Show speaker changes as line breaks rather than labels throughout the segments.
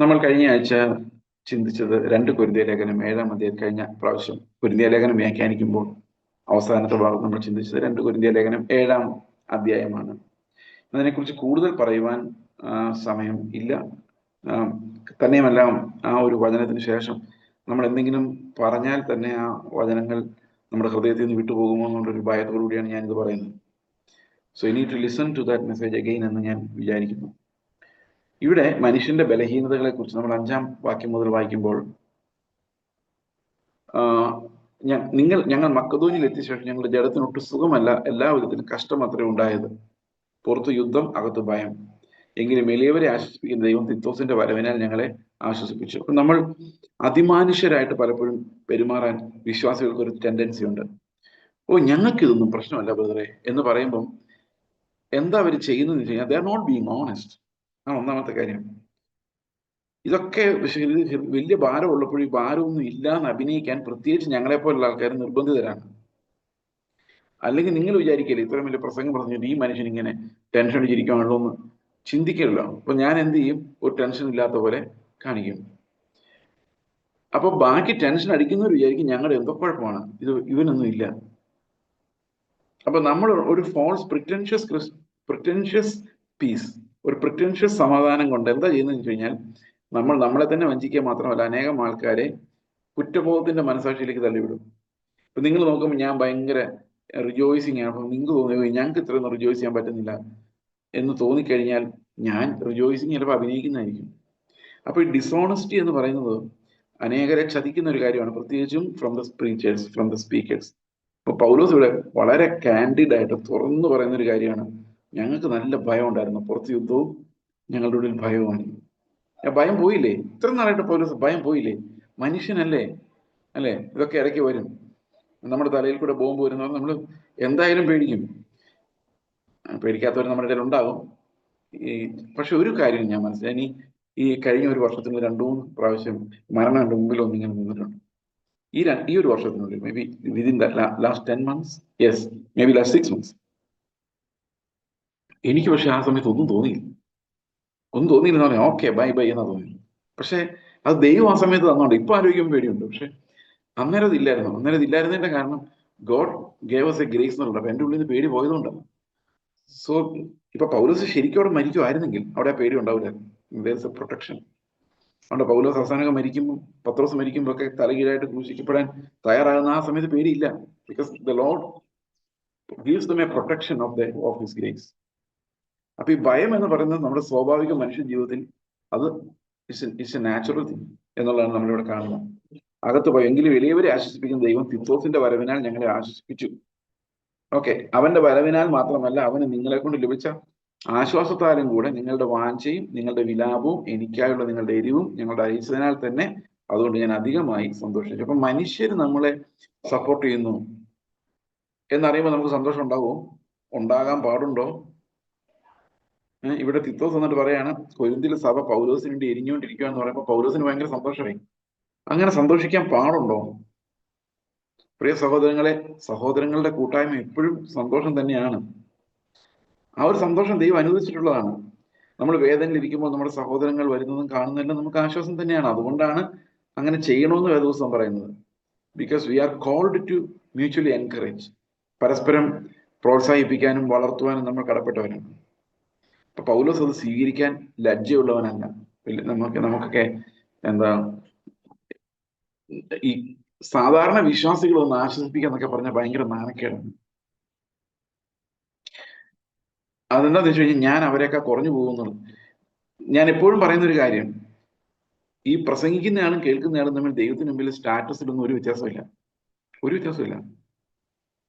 നമ്മൾ കഴിഞ്ഞ ആഴ്ച ചിന്തിച്ചത് രണ്ട് കുരുതിയ ലേഖനം ഏഴാം അധ്യായം കഴിഞ്ഞ പ്രാവശ്യം കുരുതിയ ലേഖനം വ്യാഖ്യാനിക്കുമ്പോൾ അവസാനത്തെ ഭാഗം നമ്മൾ ചിന്തിച്ചത് രണ്ട് കുരുതിയ ലേഖനം ഏഴാം അധ്യായമാണ്. അതിനെക്കുറിച്ച് കൂടുതൽ പറയുവാൻ സമയം ഇല്ല. തന്നെയുമല്ല ആ ഒരു വചനത്തിന് ശേഷം നമ്മൾ എന്തെങ്കിലും പറഞ്ഞാൽ തന്നെ ആ വചനങ്ങൾ നമ്മുടെ ഹൃദയത്തിൽ നിന്ന് വിട്ടുപോകുമോ എന്നുള്ളൊരു ഭയത്തോടു കൂടിയാണ് ഞാനിത് പറയുന്നത്. സോ ഇനി to listen to that message again എന്ന് ഞാൻ വിചാരിക്കുന്നു. ഇവിടെ മനുഷ്യന്റെ ബലഹീനതകളെ കുറിച്ച് നമ്മൾ അഞ്ചാം വാക്യം മുതൽ വായിക്കുമ്പോൾ നിങ്ങൾ ഞങ്ങൾ മക്കതൂനിൽ എത്തിയ ശേഷം ഞങ്ങളുടെ ജഡത്തിനൊട്ട് സുഖമല്ല എല്ലാ വിധത്തിലും കഷ്ടം അത്രേ ഉണ്ടായത്. പുറത്ത് യുദ്ധം അകത്ത് ഭയം. എങ്കിലും എളിയവരെ ആശ്വസിപ്പിക്കുന്ന ദൈവം തിത്തോസിന്റെ വരവിനാൽ ഞങ്ങളെ ആശ്വസിപ്പിച്ചു. അപ്പൊ നമ്മൾ അതിമാനുഷ്യരായിട്ട് പലപ്പോഴും പെരുമാറാൻ വിശ്വാസികൾക്ക് ഒരു ടെൻഡൻസി ഉണ്ട്. ഓ ഞങ്ങൾക്കിതൊന്നും പ്രശ്നമല്ല ബ്രദറെ എന്ന് പറയുമ്പം എന്താ അവർ ചെയ്യുന്നത് വെച്ച് കഴിഞ്ഞാൽ they are not being honest ആ ഒന്നാമത്തെ കാര്യം. ഇതൊക്കെ വലിയ ഭാരം ഉള്ളപ്പോഴും ഈ ഭാരമൊന്നും ഇല്ല എന്ന് അഭിനയിക്കാൻ പ്രത്യേകിച്ച് ഞങ്ങളെപ്പോലുള്ള ആൾക്കാർ നിർബന്ധിതരാണ്. അല്ലെങ്കിൽ നിങ്ങൾ വിചാരിക്കില്ല ഇത്രയും വലിയ പ്രസംഗം പറഞ്ഞിട്ട് ഈ മനുഷ്യൻ ഇങ്ങനെ ടെൻഷൻ അടിച്ചിരിക്കുകയാണല്ലോ എന്ന് ചിന്തിക്കില്ല അപ്പൊ ഞാൻ എന്ത് ചെയ്യും? ഒരു ടെൻഷൻ ഇല്ലാത്ത പോലെ കാണിക്കും. അപ്പൊ ബാക്കി ടെൻഷൻ അടിക്കുന്നവർ വിചാരിക്കും ഞങ്ങളുടെ എന്തോ കുഴപ്പമാണ്. ഇത് ഇവനൊന്നും ഇല്ല. അപ്പൊ നമ്മൾ ഒരു ഫോൾസ് പ്രിറ്റൻഷ്യസ് പ്രിറ്റൻഷ്യസ് പീസ് ഒരു പ്രിറ്റൻഷ്യസ് സമാധാനം കൊണ്ട് എന്താ ചെയ്യുന്നതെന്ന് വെച്ച് കഴിഞ്ഞാൽ നമ്മൾ നമ്മളെ തന്നെ വഞ്ചിക്കുക മാത്രമല്ല അനേകം ആൾക്കാരെ കുറ്റബോധത്തിന്റെ മനസാക്ഷിയിലേക്ക് തള്ളിവിടും. ഇപ്പൊ നിങ്ങൾ നോക്കുമ്പോൾ ഞാൻ ഭയങ്കര റിജോയ്സിങ് ആണ്. അപ്പൊ നിങ്ങൾക്ക് തോന്നി ഞങ്ങൾക്ക് ഇത്രയൊന്നും റിജോയ്സ് ചെയ്യാൻ പറ്റുന്നില്ല എന്ന് തോന്നിക്കഴിഞ്ഞാൽ ഞാൻ റിജോയ്സിങ് ചിലപ്പോൾ അഭിനയിക്കുന്നതായിരിക്കും. അപ്പൊ ഈ ഡിസോണസ്റ്റി എന്ന് പറയുന്നത് അനേകരെ ചതിക്കുന്ന ഒരു കാര്യമാണ്. പ്രത്യേകിച്ചും from the preachers from the speakers ഇപ്പൊ പൗലോസ് ഇവിടെ വളരെ കാൻഡിഡ് ആയിട്ട് തുറന്നു പറയുന്ന ഒരു കാര്യമാണ്. ഞങ്ങൾക്ക് നല്ല ഭയം ഉണ്ടായിരുന്നു പുറത്ത് യുദ്ധവും ഞങ്ങളുടെ ഉള്ളിൽ ഭയവുമാണ്. ആ ഭയം പോയില്ലേ? ഇത്ര നാളായിട്ട് പൗലോസ് ഭയം പോയില്ലേ? മനുഷ്യനല്ലേ? അല്ലേ? ഇതൊക്കെ ഇടയ്ക്ക് വരും. നമ്മുടെ തലയിൽ കൂടെ ബോംബ് വരുന്ന നമ്മൾ എന്തായാലും പേടിക്കും. പേടിക്കാത്തവർ നമ്മുടെ ഇടയിൽ ഉണ്ടാകും. ഈ പക്ഷെ ഒരു കാര്യം ഞാൻ മനസ്സിലായി. ഈ കഴിഞ്ഞ ഒരു വർഷത്തിൽ രണ്ടു മൂന്ന് പ്രാവശ്യം മരണം എന്റെ മുമ്പിൽ ഒന്നിങ്ങനെ നിന്നിട്ടുണ്ട്. ഈ ഈ ഒരു വർഷത്തിനുള്ളിൽ maybe within last ten months yes maybe last six months എനിക്ക് പക്ഷെ ആ സമയത്ത് ഒന്നും തോന്നിയില്ല. ഒന്നും തോന്നിയില്ലെന്ന് പറഞ്ഞാൽ ഓക്കെ ബൈ ബൈ എന്നാ തോന്നി പക്ഷെ അത് ദൈവം ആ സമയത്ത് തന്നോണ്ട് ഇപ്പൊ ആരോഗ്യം പേടിയുണ്ട്. പക്ഷെ അന്നേരം അത് ഇല്ലായിരുന്നു. അന്നേരം അത് ഇല്ലായിരുന്നതിന്റെ കാരണം ഗോഡ് ഗേവ് എ ഗ്രേസ് എന്നുള്ളത് എന്റെ ഉള്ളിൽ നിന്ന് പേടി പോയതുകൊണ്ടാണ് സോ ഇപ്പൊ പൗലോസ് ശരിക്കും അവിടെ മരിക്കുമായിരുന്നെങ്കിൽ അവിടെ പേടി ഉണ്ടാവില്ലായിരുന്നു. പ്രൊട്ടക്ഷൻ അതുകൊണ്ട് പൗലോസ് അവസാനമൊക്കെ മരിക്കുമ്പോൾ പത്രോസ് മരിക്കുമ്പോൾ ഒക്കെ തലകീഴായിട്ട് ക്രൂശിക്കപ്പെടാൻ തയ്യാറാകുന്ന ആ സമയത്ത് പേടിയില്ല. Because the lord gives them a protection of the of his grace അപ്പൊ ഈ ഭയം എന്ന് പറയുന്നത് നമ്മുടെ സ്വാഭാവിക മനുഷ്യ ജീവിതത്തിൽ അത് ഇറ്റ്സ് എ നാച്ചുറൽ തിങ് എന്നുള്ളതാണ് നമ്മളിവിടെ കാണുന്നത്. അകത്ത് പോയി എങ്കിലും വലിയവരെ ആശ്വസിപ്പിക്കുന്ന ദൈവം തിത്തോസിന്റെ വരവിനാൽ ഞങ്ങളെ ആശ്വസിപ്പിച്ചു. ഓക്കെ അവന്റെ വരവിനാൽ മാത്രമല്ല അവന് നിങ്ങളെ കൊണ്ട് ലഭിച്ച ആശ്വാസത്താലും കൂടെ നിങ്ങളുടെ വാഞ്ചയും നിങ്ങളുടെ വിലാപവും എനിക്കായുള്ള നിങ്ങളുടെ എരിവും ഞങ്ങളുടെ അയച്ചതിനാൽ തന്നെ അതുകൊണ്ട് ഞാൻ അധികമായി സന്തോഷിച്ചു. അപ്പൊ മനുഷ്യർ നമ്മളെ സപ്പോർട്ട് ചെയ്യുന്നു. എന്നറിയുമ്പോൾ നമുക്ക് സന്തോഷം ഉണ്ടാവുമോ ഉണ്ടാകാൻ പാടുണ്ടോ? ഇവിടെ തിത്തോസ് എന്നിട്ട് പറയാണ് കൊരിന്തിൽ സഭ പൗലോസിന് വേണ്ടി എരിഞ്ഞുകൊണ്ടിരിക്കുക എന്ന് പറയുമ്പോൾ പൗലോസിന് ഭയങ്കര സന്തോഷമായി. അങ്ങനെ സന്തോഷിക്കാൻ പാടുണ്ടോ? പ്രിയ സഹോദരങ്ങളെ സഹോദരങ്ങളുടെ കൂട്ടായ്മ എപ്പോഴും സന്തോഷം തന്നെയാണ്. ആ ഒരു സന്തോഷം ദൈവം അനുവദിച്ചിട്ടുള്ളതാണ്. നമ്മൾ വേദനയിലിരിക്കുമ്പോൾ നമ്മുടെ സഹോദരങ്ങൾ വരുന്നതും കാണുന്നതെല്ലാം നമുക്ക് ആശ്വാസം തന്നെയാണ്. അതുകൊണ്ടാണ് അങ്ങനെ ചെയ്യണമെന്ന് വേദോത്സവം പറയുന്നത്. Because we are called to mutually encourage പരസ്പരം പ്രോത്സാഹിപ്പിക്കാനും വളർത്തുവാനും നമ്മൾ കടപ്പെട്ടവരാണ്. അപ്പൊ പൗലോസ് അത് സ്വീകരിക്കാൻ ലജ്ജയുള്ളവനല്ല. നമുക്ക് നമുക്കൊക്കെ എന്താ ഈ സാധാരണ വിശ്വാസികൾ ഒന്ന് ആശ്വസിപ്പിക്കുക എന്നൊക്കെ പറഞ്ഞാൽ ഭയങ്കര നാണക്കേടാണ്. അതെന്താന്ന് വെച്ച് കഴിഞ്ഞാൽ ഞാൻ അവരെയൊക്കെ കുറഞ്ഞു പോകുന്നുള്ളു. ഞാൻ എപ്പോഴും പറയുന്ന ഒരു കാര്യം ഈ പ്രസംഗിക്കുന്നയാളും കേൾക്കുന്നയാളും തമ്മിൽ ദൈവത്തിന് മുമ്പിൽ സ്റ്റാറ്റസിലൊന്നും ഒരു വ്യത്യാസമില്ല. ഒരു വ്യത്യാസമില്ല.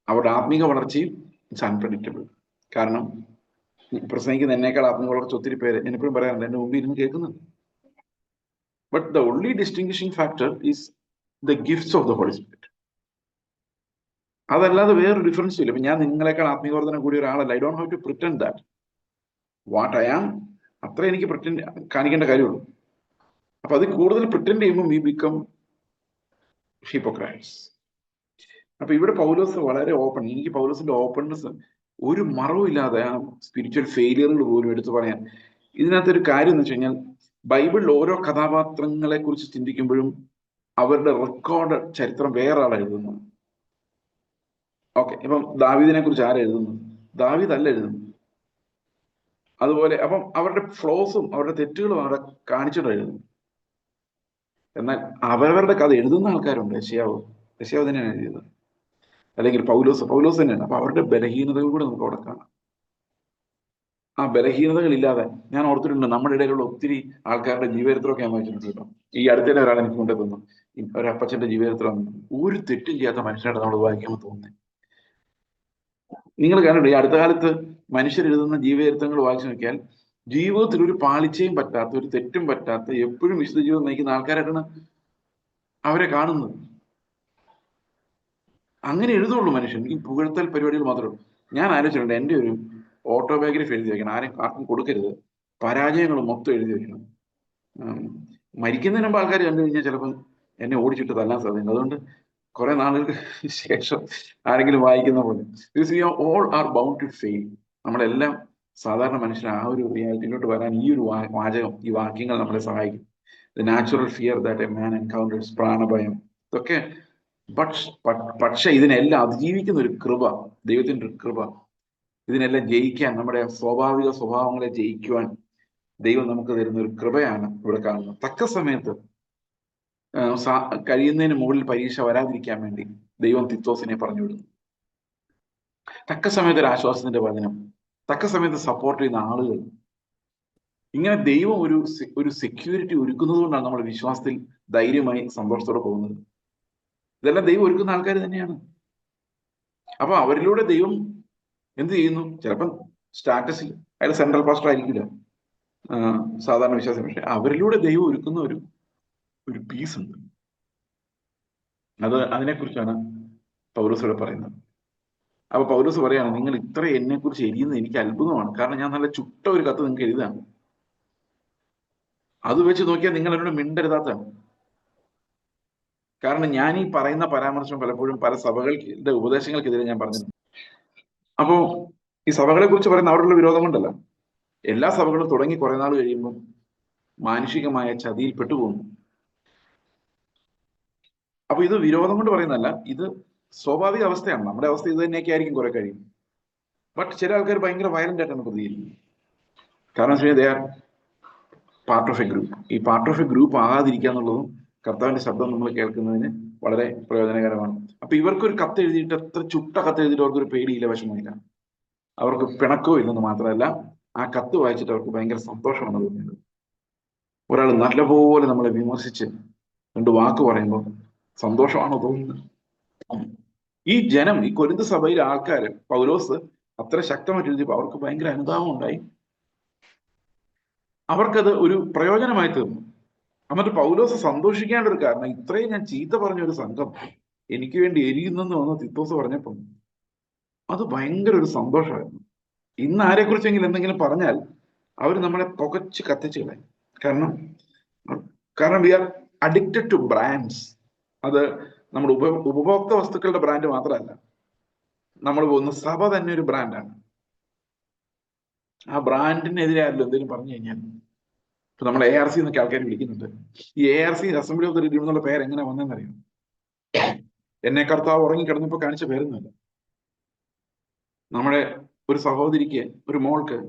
അവരുടെ ആത്മീക വളർച്ചയും ഇറ്റ്സ് അൺപ്രഡിക്റ്റബിൾ കാരണം പ്രസംഗിക്കുന്ന എന്നേക്കാൾ ആത്മീക വളർച്ച ഒത്തിരി പേര് എനിക്കും പറയാറുണ്ട്. എന്റെ മുമ്പിൽ ഇരുന്ന് കേൾക്കുന്നുണ്ട്. But the only distinguishing factor is the gifts of the Holy Spirit അതല്ലാതെ വേറൊരു ഡിഫറൻസും ഇല്ല. ഞാൻ നിങ്ങളെക്കാൾ ആത്മീയവർദ്ധന കൂടിയ ഒരാളല്ല. I don't have to pretend that what I am അത്ര എനിക്ക് പ്രിറ്റൻഡ് കാണിക്കേണ്ട കാര്യമുള്ളൂ. അപ്പൊ അത് കൂടുതൽ പ്രിറ്റൻഡ് ചെയ്യുമ്പോൾ വി ബിക്കം ഹിപ്പോക്രാറ്റ്സ് അപ്പൊ ഇവിടെ പൗലോസ് വളരെ ഓപ്പൺ എനിക്ക് പൗലോസിന്റെ ഓപ്പൺനെസ് ഒരു മറവും ഇല്ലാതെ ആ സ്പിരിച്വൽ ഫെയിലിയറുകൾ പോലും എടുത്തു പറയാൻ. ഇതിനകത്തൊരു കാര്യം എന്ന് വെച്ച് കഴിഞ്ഞാൽ ബൈബിളിൽ ഓരോ കഥാപാത്രങ്ങളെ കുറിച്ച് ചിന്തിക്കുമ്പോഴും അവരുടെ റെക്കോർഡ് ചരിത്രം വേറെ ആൾ എഴുതുന്നു ഓക്കെ ഇപ്പം ദാവീദിനെ കുറിച്ച് ആരാ ദാവിദ് ദാവീദ് അല്ല എഴുതുന്നു അതുപോലെ അപ്പം അവരുടെ ഫ്ലോസും അവരുടെ തെറ്റുകളും അവിടെ കാണിച്ചിട്ട് എഴുതുന്നു എന്നാൽ അവരവരുടെ കഥ എഴുതുന്ന ആൾക്കാരുണ്ട്. യശയാവ് യശയാവ് തന്നെയാണ് എഴുതിയത്. അല്ലെങ്കിൽ പൗലോസ് പൗലോസ് തന്നെയാണ്. അപ്പൊ അവരുടെ ബലഹീനതകൾ കൂടെ നമുക്ക് അവിടെ കാണാം. ആ ബലഹീനതകൾ ഇല്ലാതെ ഞാൻ ഓർത്തിട്ടുണ്ട് നമ്മുടെ ഇടയിലുള്ള ഒത്തിരി ആൾക്കാരുടെ ജീവചരിത്രമൊക്കെ ഞാൻ വായിച്ചിട്ടുണ്ട് കേട്ടോ. ഈ അടുത്തിടെ ഒരാൾ എനിക്ക് കൊണ്ടു തന്നു. ഒരപ്പച്ചന്റെ ജീവചരിത്രം. ഒരു തെറ്റും ചെയ്യാത്ത മനുഷ്യനായിട്ട് നമ്മൾ വായിക്കുമ്പോൾ തോന്നുന്നത് നിങ്ങൾ കണ്ടിട്ട് ഈ അടുത്ത കാലത്ത് മനുഷ്യർ എഴുതുന്ന ജീവചരിത്രങ്ങൾ വായിച്ചു നോക്കിയാൽ ജീവിതത്തിൽ ഒരു പാളിച്ചയും പറ്റാത്ത ഒരു തെറ്റും പറ്റാത്ത എപ്പോഴും വിശുദ്ധ ജീവിതം നയിക്കുന്ന ആൾക്കാരായിട്ടാണ് അവരെ കാണുന്നത്. അങ്ങനെ എഴുതുള്ളൂ മനുഷ്യൻ. ഈ പുകഴ്ത്തൽ പരിപാടികൾ മാത്രം. ഞാൻ ആലോചിച്ചിട്ടുണ്ട് എന്റെ ഒരു ഓട്ടോബയോഗ്രഫി എഴുതി വെക്കണം. ആരും ആർക്കും കൊടുക്കരുത്. പരാജയങ്ങൾ മൊത്തം എഴുതി വെക്കണം. മരിക്കുന്നതിന് മുമ്പ് ആൾക്കാർ കണ്ടു കഴിഞ്ഞാൽ ചിലപ്പോൾ എന്നെ ഓടിച്ചിട്ട് തല്ലാൻ സാധിക്കും അതുകൊണ്ട് കുറെ നാളുകൾക്ക് ശേഷം ആരെങ്കിലും വായിക്കുന്ന പോലെ. All are bound to fail നമ്മളെല്ലാം സാധാരണ മനുഷ്യർ ആ ഒരു റിയാലിറ്റിയിലോട്ട് വരാൻ ഈ ഒരു വാചകം ഈ വാക്യങ്ങൾ നമ്മളെ സഹായിക്കും. The natural fear that a man encounters പ്രാണഭയം. ഇതൊക്കെ പക്ഷ ഇതിനെല്ലാം അതിജീവിക്കുന്ന ഒരു കൃപ ദൈവത്തിന്റെ ഒരു കൃപ ഇതിനെല്ലാം ജയിക്കാൻ നമ്മുടെ സ്വാഭാവിക സ്വഭാവങ്ങളെ ജയിക്കുവാൻ ദൈവം നമുക്ക് തരുന്ന ഒരു കൃപയാണ് ഇവിടെ കാണുന്നത്. തക്ക സമയത്ത് കഴിയുന്നതിന് മുകളിൽ പരീക്ഷ വരാതിരിക്കാൻ വേണ്ടി ദൈവം തിത്തോസിനെ പറഞ്ഞു വിടുന്നു. തക്ക സമയത്ത് ഒരു ആശ്വാസത്തിന്റെ വചനം തക്ക സമയത്ത് സപ്പോർട്ട് ചെയ്യുന്ന ആളുകൾ. ഇങ്ങനെ ദൈവം ഒരു ഒരു സെക്യൂരിറ്റി ഒരുക്കുന്നത് കൊണ്ടാണ് നമ്മൾ വിശ്വാസത്തിൽ ധൈര്യമായി സന്തോഷത്തോടെ പോകുന്നത്. ഇതെല്ലാം ദൈവം ഒരുക്കുന്ന ആൾക്കാർ തന്നെയാണ്. അപ്പൊ അവരിലൂടെ ദൈവം എന്ത് ചെയ്യുന്നു? ചിലപ്പം സ്റ്റാറ്റസിൽ അയാൾ സെൻട്രൽ പാസ്റ്റർ ആയിരിക്കില്ല. സാധാരണ വിശ്വാസം. പക്ഷെ അവരിലൂടെ ദൈവം ഒരുക്കുന്ന ഒരു ഒരു പീസ് ഉണ്ട്. അത് അതിനെക്കുറിച്ചാണ് പൗരസ് ഇവിടെ പറയുന്നത്. അപ്പൊ പൗരസ് പറയാണ് നിങ്ങൾ ഇത്ര എന്നെ കുറിച്ച് എരിയുന്നത് എനിക്ക് അത്ഭുതമാണ്. കാരണം ഞാൻ നല്ല ചുട്ട ഒരു കത്ത് നിങ്ങൾക്ക് എഴുതാണ് അത് വെച്ച് നോക്കിയാൽ നിങ്ങൾ എന്നോട് മിണ്ടരുതാത്താണ് കാരണം ഞാൻ ഈ പറയുന്ന പരാമർശം പലപ്പോഴും പല സഭകളുടെ ഉപദേശങ്ങൾക്കെതിരെ ഞാൻ പറഞ്ഞിട്ടുണ്ട്. അപ്പോ ഈ സഭകളെ കുറിച്ച് പറയുന്ന അവരുടെ വിരോധം കൊണ്ടല്ല. എല്ലാ സഭകളും തുടങ്ങി കുറെ നാൾ കഴിയുമ്പോൾ മാനുഷികമായ ചതിയിൽ പെട്ടുപോകുന്നു. അപ്പൊ ഇത് വിരോധം കൊണ്ട് പറയുന്നതല്ല ഇത് സ്വാഭാവിക അവസ്ഥയാണ്. നമ്മുടെ അവസ്ഥ ഇത് തന്നെയൊക്കെ ആയിരിക്കും കുറെ കഴിയും. ബട്ട് ചില ആൾക്കാർ ഭയങ്കര വയലന്റ് ആയിട്ടാണ് പ്രതികരിക്കുന്നത്. കാരണം they are part of a group ഈ പാർട്ട് ഓഫ് എ ഗ്രൂപ്പ് ആകാതിരിക്കുക എന്നുള്ളതും കർത്താവിന്റെ ശബ്ദം നമ്മൾ കേൾക്കുന്നതിന് വളരെ പ്രയോജനകരമാണ്. അപ്പൊ ഇവർക്കൊരു കത്ത് എഴുതിയിട്ട് എത്ര ചുട്ട കത്ത് എഴുതിയിട്ട് അവർക്കൊരു പേടിയില്ല വിഷമമില്ല. അവർക്ക് പിണക്കോ ഇല്ലെന്ന് മാത്രമല്ല ആ കത്ത് വായിച്ചിട്ട് അവർക്ക് ഭയങ്കര സന്തോഷമാണ് തോന്നിയത്. ഒരാൾ നല്ലപോലെ നമ്മളെ വിമർശിച്ച് രണ്ട് വാക്ക് പറയുമ്പോൾ സന്തോഷമാണോ തോന്നുന്നത്? ഈ ജനം ഈ കൊരിന്ത സഭയിലെ ആൾക്കാര് പൗലോസ് അത്ര ശക്തമായിട്ട് എഴുതിയപ്പോൾ അവർക്ക് ഭയങ്കര അനുതാപം ഉണ്ടായി അവർക്കത് ഒരു പ്രയോജനമായി തീർന്നു. എന്നിട്ട് പൗലോസ് സന്തോഷിക്കേണ്ട ഒരു കാരണം ഇത്രയും ഞാൻ ചീത്ത പറഞ്ഞ ഒരു സംഘം എനിക്ക് വേണ്ടി എരിയുന്നെന്ന് വന്ന് തിത്തോസ് പറഞ്ഞപ്പം അത് ഭയങ്കര ഒരു സന്തോഷമായിരുന്നു. ഇന്ന് ആരെക്കുറിച്ചെങ്കിലും എന്തെങ്കിലും പറഞ്ഞാൽ അവർ നമ്മളെ പുകച്ച് കത്തിച്ച് കളയും. കാരണം കാരണം we are addicted to brands അത് നമ്മുടെ ഉപ ഉപഭോക്തൃ വസ്തുക്കളുടെ ബ്രാൻഡ് മാത്രമല്ല നമ്മൾ പോകുന്ന സഭ തന്നെ ഒരു ബ്രാൻഡാണ് ആ ബ്രാൻഡിനെതിരെ ആരല്ലോ എന്തെങ്കിലും പറഞ്ഞു കഴിഞ്ഞാൽ ഇപ്പൊ നമ്മൾ എ ആർ സി എന്നൊക്കെ ആൾക്കാർ വിളിക്കുന്നുണ്ട്. ഈ A R C assembly of the redeem എന്നുള്ള പേര് എങ്ങനെ വന്നെന്നറിയാം? എന്നെ കർത്താവ് ഉറങ്ങി കിടന്നപ്പോ കാണിച്ച പേരൊന്നുമല്ല. നമ്മുടെ ഒരു സഹോദരിക്ക് ഒരു മോൾക്ക്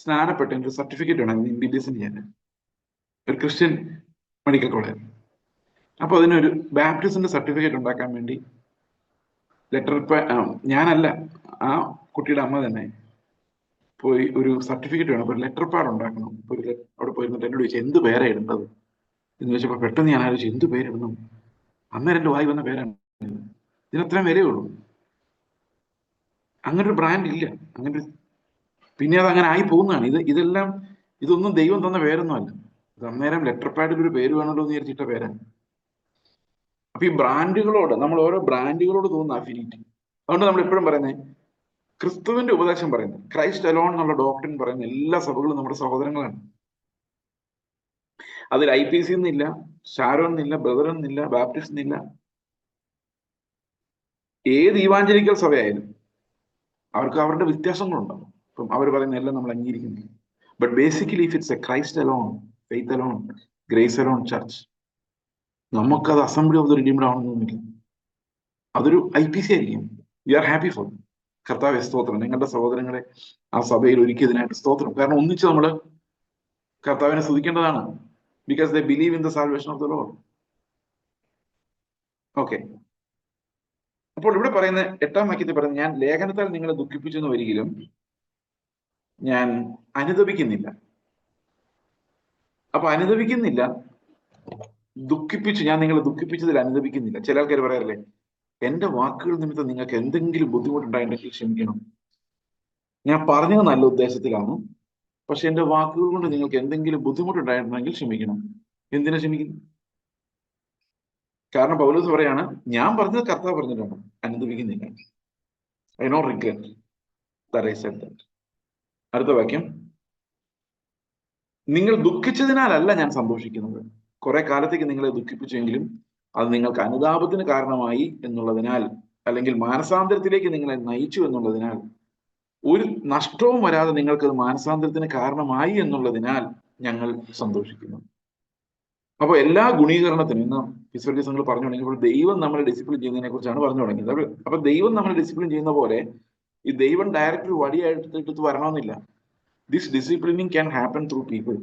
സ്നാനപ്പെട്ട ഒരു സർട്ടിഫിക്കറ്റ് വേണം എം ബി ബി ചെയ്യാൻ. ഒരു ക്രിസ്ത്യൻ മെഡിക്കൽ കോളേജ് അപ്പൊ അതിനൊരു ബാപ്റ്റിസിന്റെ സർട്ടിഫിക്കറ്റ് ഉണ്ടാക്കാൻ വേണ്ടി ലെറ്റർ ഞാനല്ല ആ കുട്ടിയുടെ അമ്മ തന്നെ പോയി ഒരു സർട്ടിഫിക്കറ്റ് വേണം ഒരു ലെറ്റർ പാഡ് ഉണ്ടാക്കണം. ഒരു അവിടെ പോയിരുന്നിട്ട് എന്നോട് ചോദിച്ചു എന്ത് പേരാ ഇടേണ്ടത്? എന്ന് ചോദിച്ചപ്പോൾ പെട്ടെന്ന് ഞാൻ ആലോചിച്ചു എന്ത് പേരിടണം അന്നേരം എന്റെ വായി വന്ന പേരാണ്. ഇത്. ഇതിനത്രയും വിലയേ ഉള്ളൂ. അങ്ങനെ ഒരു ബ്രാൻഡ് ഇല്ല. അങ്ങനെ പിന്നെ അത് അങ്ങനെ ആയി പോകുന്നതാണ്. ഇത് ഇതെല്ലാം ഇതൊന്നും ദൈവം തന്ന പേരൊന്നുമല്ല ഇത് അന്നേരം ലെറ്റർ പാഡിൽ ഒരു പേര് വേണമല്ലോ എന്ന് വിചാരിച്ചിട്ട പേരാണ്. അപ്പൊ ഈ ബ്രാൻഡുകളോട് നമ്മൾ ഓരോ ബ്രാൻഡുകളോട് തോന്നുന്ന അഫിനിറ്റി അതുകൊണ്ട് നമ്മൾ എപ്പോഴും പറയുന്നത് ക്രിസ്തുവിന്റെ ഉപദേശം പറയുന്നത് ക്രൈസ്റ്റ് അലോൺ എന്നുള്ള ഡോക്ടറിൻ പറയുന്ന എല്ലാ സഭകളും നമ്മുടെ സഹോദരങ്ങളാണ്. അതിൽ ഐ പി സി എന്നില്ല ഷാരോൺ എന്നില്ല ബ്രദർ എന്നില്ല ബാപ്റ്റിസ്റ്റ് എന്നില്ല ഏത് ഈവാഞ്ചലിക്കൽ സഭയായാലും അവർക്ക് അവരുടെ വ്യത്യാസങ്ങളുണ്ടാവും ഇപ്പം അവർ പറയുന്ന എല്ലാം നമ്മൾ അംഗീകരിക്കുന്നില്ല. But basically if it's a Christ alone faith alone grace alone church നമുക്കത് അസംബ്ലി ഓഫ് ദ റിഡീംഡ് ആവണമെന്നൊന്നുമില്ല അതൊരു ഐ പി സി ആയിരിക്കും. വി ആർ ഹാപ്പി ഫോർ കർത്താവ് സ്തോത്രം. നിങ്ങളുടെ സഹോദരങ്ങളെ ആ സഭയിൽ ഒരുക്കിയതിനായിട്ട് സ്തോത്രം. കാരണം ഒന്നിച്ച് നമ്മൾ കർത്താവിനെ സ്തുതിക്കേണ്ടതാണ്. Because the believe in the salvation of the lord okay അപ്പോൾ ഇവിടെ പറയുന്ന എട്ടാം വാക്യത്തിൽ പറയുന്നത് ഞാൻ ലേഖനത്താൽ നിങ്ങളെ ദുഃഖിപ്പിച്ചെന്ന് വരികിലും ഞാൻ അനുദപിക്കുന്നില്ല. അപ്പൊ അനുദപിക്കുന്നില്ല ദുഃഖിപ്പിച്ചു. ഞാൻ നിങ്ങളെ ദുഃഖിപ്പിച്ചതിൽ അനുദപിക്കുന്നില്ല. ചില ആൾക്കാർ പറയാറില്ലേ എന്റെ വാക്കുകൾ നിമിത്തം നിങ്ങൾക്ക് എന്തെങ്കിലും ബുദ്ധിമുട്ടുണ്ടായിട്ടുണ്ടെങ്കിൽ ക്ഷമിക്കണം. ഞാൻ പറഞ്ഞത് നല്ല ഉദ്ദേശത്തിലാണ്. പക്ഷെ എന്റെ വാക്കുകൾ കൊണ്ട് നിങ്ങൾക്ക് എന്തെങ്കിലും ബുദ്ധിമുട്ടുണ്ടായിട്ടുണ്ടെങ്കിൽ ക്ഷമിക്കണം. എന്തിനാ ക്ഷമിക്കുന്നു കാരണം പൗലോസ് പറയാണ് ഞാൻ പറഞ്ഞത് കർത്താവ് പറഞ്ഞിട്ടാണ് അനുദപിക്കുന്നില്ല. ഐ നോ റിഗ്രറ്റ് അടുത്ത വാക്യം. നിങ്ങൾ ദുഃഖിച്ചതിനാലല്ല ഞാൻ സന്തോഷിക്കുന്നത്. കുറെ കാലത്തേക്ക് നിങ്ങളെ ദുഃഖിപ്പിച്ചെങ്കിലും അത് നിങ്ങൾക്ക് അനുതാപത്തിന് കാരണമായി എന്നുള്ളതിനാൽ അല്ലെങ്കിൽ മാനസാന്തരത്തിലേക്ക് നിങ്ങളെ നയിച്ചു എന്നുള്ളതിനാൽ ഒരു നഷ്ടവും വരാതെ നിങ്ങൾക്ക് മാനസാന്തരത്തിന് കാരണമായി എന്നുള്ളതിനാൽ ഞങ്ങൾ സന്തോഷിക്കുന്നു. അപ്പൊ എല്ലാ ഗുണീകരണത്തിനും ഇന്ന് ഫിസിയോളജിസ്റ്റ് നിങ്ങൾ പറഞ്ഞു തുടങ്ങിയപ്പോൾ ദൈവം നമ്മളെ ഡിസിപ്ലിൻ ചെയ്യുന്നതിനെ കുറിച്ചാണ് പറഞ്ഞു തുടങ്ങിയത്. അപ്പൊ- ദൈവം നമ്മളെ ഡിസിപ്ലിൻ ചെയ്യുന്ന പോലെ ഈ ദൈവം ഡയറക്റ്റ് വടിയായിട്ട് വരണമെന്നില്ല. This disciplining can happen through people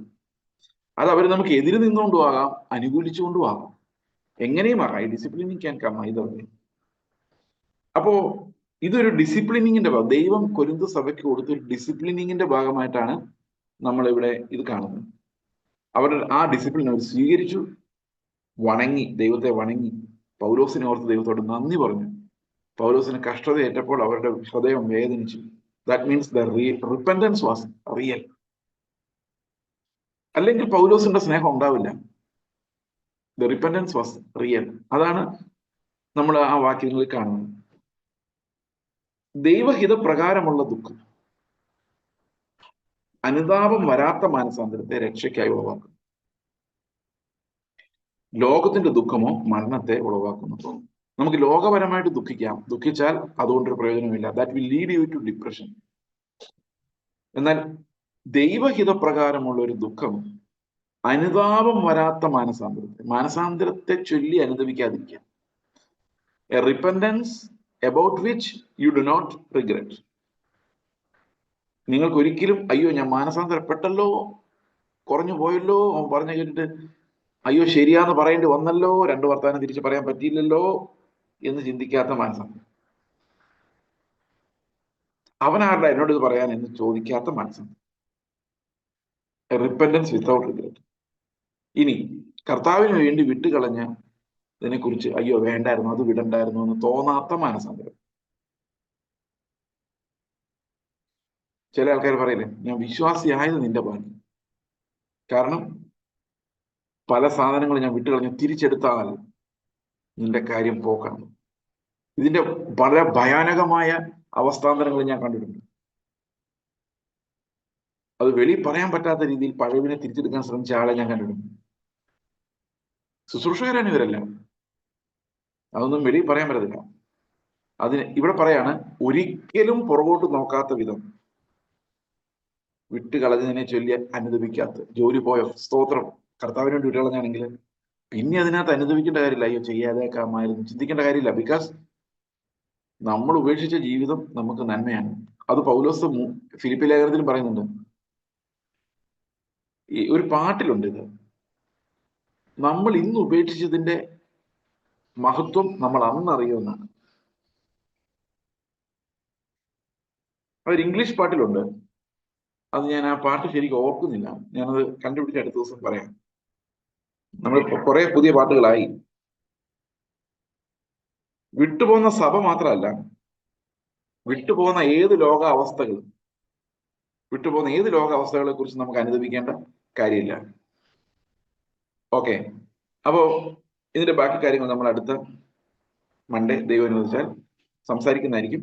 അത് അവർ നമുക്ക് എതിര് നിന്നുകൊണ്ടും ആകാം അനുകൂലിച്ചുകൊണ്ടും ആകാം. എങ്ങനെയും ആകാം disciplining can come I way. അപ്പോ ഇതൊരു ഡിസിപ്ലിനിങ്ങിന്റെ ഭാഗം ദൈവം കൊരിന്ത സഭയ്ക്ക് കൊടുത്ത ഒരു ഡിസിപ്ലിനിങ്ങിന്റെ ഭാഗമായിട്ടാണ് നമ്മൾ ഇവിടെ ഇത് കാണുന്നത്. അവർ ആ ഡിസിപ്ലിൻ അവർ സ്വീകരിച്ചു വണങ്ങി ദൈവത്തെ വണങ്ങി. പൗലോസിനെ ഓർത്ത് ദൈവത്തോട് നന്ദി പറഞ്ഞു. പൗലോസിന് കഷ്ടത ഏറ്റപ്പോൾ അവരുടെ ഹൃദയം വേദനിച്ചു. That means the repentance was real അല്ലെങ്കിൽ പൗലോസിന്റെ സ്നേഹം ഉണ്ടാവില്ല. ദ റിപ്പൻഡൻസ് വാസ് റിയൽ അതാണ് നമ്മൾ ആ വാക്യങ്ങളിൽ കാണുന്നത്. ദൈവഹിത പ്രകാരമുള്ള ദുഃഖം. അനുതാപം വരാത്ത മാനസാന്തരത്തെ രക്ഷയ്ക്കായി ഉളവാക്കും ലോകത്തിന്റെ ദുഃഖമോ മരണത്തെ ഉളവാക്കുന്നു. നമുക്ക് ലോകപരമായിട്ട് ദുഃഖിക്കാം. ദുഃഖിച്ചാൽ അതുകൊണ്ടൊരു പ്രയോജനമില്ല that will lead you to depression എന്നാൽ ദൈവഹിത പ്രകാരമുള്ള ഒരു ദുഃഖം അനുതാപം വരാത്ത മാനസാന്തരത്തെ. മാനസാന്തരത്തെ ചൊല്ലി അനുദവിക്കാതിരിക്കുക. A repentance about which you do not regret നിങ്ങൾക്ക് ഒരിക്കലും അയ്യോ ഞാൻ മാനസാന്തരപ്പെട്ടല്ലോ കുറഞ്ഞു പോയല്ലോ അവൻ പറഞ്ഞു കേട്ടിട്ട് അയ്യോ ശരിയാന്ന് പറയേണ്ടി വന്നല്ലോ രണ്ട് വർത്താനം തിരിച്ച് പറയാൻ പറ്റിയില്ലല്ലോ എന്ന് ചിന്തിക്കാത്ത മാനസാന്തരം. അവനാരുടെ എന്നോട് ഇത് പറയാൻ എന്ന് ചോദിക്കാത്ത മാനസാന്തരം. റിപ്പൻഡൻസ് വിത്തൗട്ട് റിഗ്രറ്റ് ഇനി കർത്താവിന് വേണ്ടി വിട്ടുകളഞ്ഞ ഇതിനെക്കുറിച്ച് അയ്യോ വേണ്ടായിരുന്നു അത് വിടണ്ടായിരുന്നു എന്ന് തോന്നാത്ത മാനസാന്തരം ചില ആൾക്കാർ പറയില്ലേ ഞാൻ വിശ്വാസിയായത് നിന്റെ ഭാഗ്യം കാരണം പല സാധനങ്ങളും ഞാൻ വിട്ടുകളഞ്ഞ് തിരിച്ചെടുത്താൽ നിന്റെ കാര്യം പോക്കാണ്. ഇതിന്റെ വളരെ ഭയാനകമായ അവസ്ഥാന്തരങ്ങൾ ഞാൻ കണ്ടിട്ടുണ്ട്. അത് വെളി പറയാൻ പറ്റാത്ത രീതിയിൽ പഴവിനെ തിരിച്ചെടുക്കാൻ ശ്രമിച്ച ആളെ ഞാൻ കണ്ടിട്ടുണ്ട്. ശുശ്രൂഷകരാണ് ഇവരെല്ലാം അതൊന്നും വെളി പറയാൻ പറ്റത്തില്ല. അതിന് ഇവിടെ പറയാണ് ഒരിക്കലും പുറകോട്ട് നോക്കാത്ത വിധം വിട്ടുകളഞ്ഞതിനെ ചൊല്ലി അനുദപിക്കാത്ത. ജോലി പോയ? സ്തോത്രം. കർത്താവിന് വേണ്ടി വിട്ടുകളഞ്ഞാണെങ്കിൽ പിന്നെ അതിനകത്ത് അനുദപിക്കേണ്ട കാര്യമില്ല. അയ്യോ ചെയ്യാതേക്കാമായിരുന്നു ചിന്തിക്കേണ്ട കാര്യമില്ല. ബിക്കോസ് നമ്മൾ ഉപേക്ഷിച്ച ജീവിതം നമുക്ക് നന്മയാണ്. അത് പൗലോസ് ഫിലിപ്പി ലേഖനത്തിലും പറയുന്നുണ്ട്. ഈ ഒരു പാട്ടിലുണ്ട് ഇത്. നമ്മൾ ഇന്ന് ഉപേക്ഷിച്ചതിന്റെ മഹത്വം നമ്മൾ അന്ന് അറിയുമെന്നാണ് അതൊരു ഇംഗ്ലീഷ് പാട്ടിലുണ്ട്. അത് ഞാൻ ആ പാട്ട് ശരിക്കും ഓർക്കുന്നില്ല. ഞാനത് കണ്ടുപിടിച്ച് അടുത്ത ദിവസം പറയാം. നമ്മൾ കുറെ പുതിയ പാട്ടുകളായി. വിട്ടുപോകുന്ന സഭ മാത്രമല്ല വിട്ടുപോകുന്ന ഏത് ലോകാവസ്ഥകളും വിട്ടുപോകുന്ന ഏത് ലോക അവസ്ഥകളെ കുറിച്ച് നമുക്ക് അനുദപിക്കേണ്ട കാര്യമില്ല. ഓക്കെ അപ്പോ ഇതിന്റെ ബാക്കി കാര്യങ്ങൾ നമ്മൾ അടുത്ത മൺഡേ ദൈവം അനുവദിച്ചാൽ സംസാരിക്കുന്നതായിരിക്കും.